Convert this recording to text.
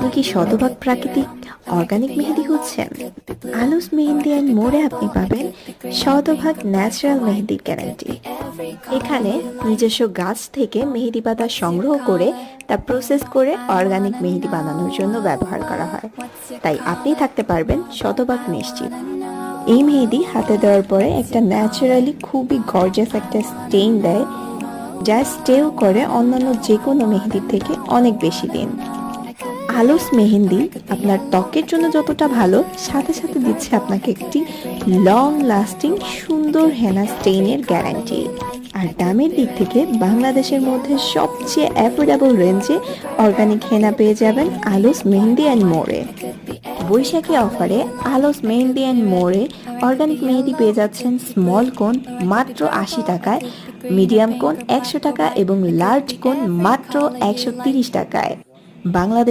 আপনি কি শতভাগ প্রাকৃতিক অর্গানিক মেহেদি খুঁজছেন? আলুস মেহেন্দি অ্যান্ড মোড়ে আপনি পাবেন শতভাগ ন্যাচারাল মেহেদির গ্যারান্টি এখানে নিজস্ব গাছ থেকে মেহেদি পাতা সংগ্রহ করে তা প্রসেস করে অর্গানিক মেহেদি বানানোর জন্য ব্যবহার করা হয়। তাই আপনি থাকতে পারবেন শতভাগ নিশ্চিত। এই মেহেদি হাতে দেওয়ার পরে একটা ন্যাচারালি খুবই গর্জাস একটা স্টেইন দেয়, যা স্টেও করে অন্যান্য যে কোনো মেহেদির থেকে অনেক বেশি দিন। আলোস মেহেন্দি, আপনার ত্বকের জন্য যতটা ভালো, সাথে সাথে দিচ্ছে আপনাকে একটি লং লাস্টিং সুন্দর হেনা স্টেইনের গ্যারান্টি আর দামের দিক থেকে বাংলাদেশের মধ্যে সবচেয়ে অ্যাফোর্ডেবল রেঞ্জে অর্গানিক হেনা পেয়ে যাবেন আলোস মেহেন্দি অ্যান্ড মোড়ে বৈশাখী অফারে আলোস মেহেন্দি অ্যান্ড মোড়ে অর্গানিক মেহেদি পেয়ে যাচ্ছেন স্মল কোন মাত্র আশি টাকায় মিডিয়াম কোন একশো টাকা এবং লার্জ কোন মাত্র একশো তিরিশ টাকায়। বাংলাদেশ